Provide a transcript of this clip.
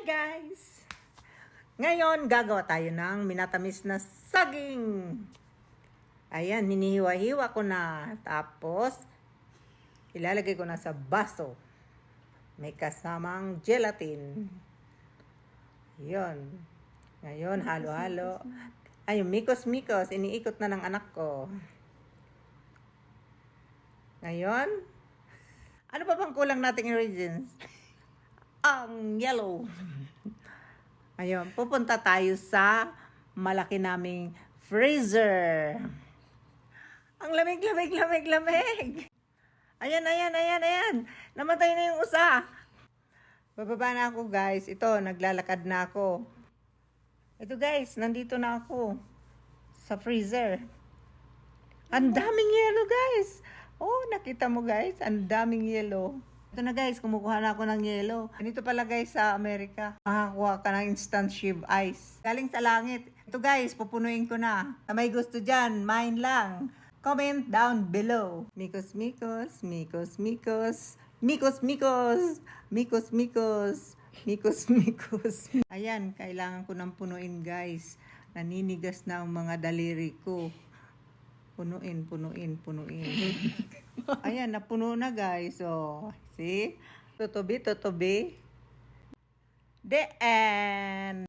Guys! Ngayon, gagawa tayo ng minatamis na saging. Ayan, hinihiwa-hiwa ko na. Tapos, ilalagay ko na sa baso. May kasamang gelatin. Yun. Ngayon, halo-halo. Ay, yung mikos-mikos, iniikot na ng anak ko. Ngayon, ano pa bang kulang nating ingredients? Ang yellow. Ayun, pupunta tayo sa malaki naming freezer. Ang lamig, lamig, lamig, lamig. Ayan, ayan, ayan, ayan. Namatay na yung usa. Bababa na ako, guys. Ito, naglalakad na ako. Ito, guys, nandito na ako. Sa freezer. Ang daming yellow, guys. Oh, nakita mo, guys. Ang daming yellow. Ito na, guys. Kumukuha na ako ng yellow. Ganito pala, guys, sa Amerika. Makakuha ka ng instant shiv ice. Galing sa langit. Ito, guys, pupunuin ko na. Sa may gusto dyan, mine lang. Comment down below. Mikos, mikos, mikos, mikos. Mikos, mikos. Mikos, mikos. Mikos, mikos. Ayan, kailangan ko nang punuin, guys. Naninigas na ang mga daliri ko. Punuin, punuin, punuin. Ayan, napuno na guys. So, see? Tutubi, tutubi. The end.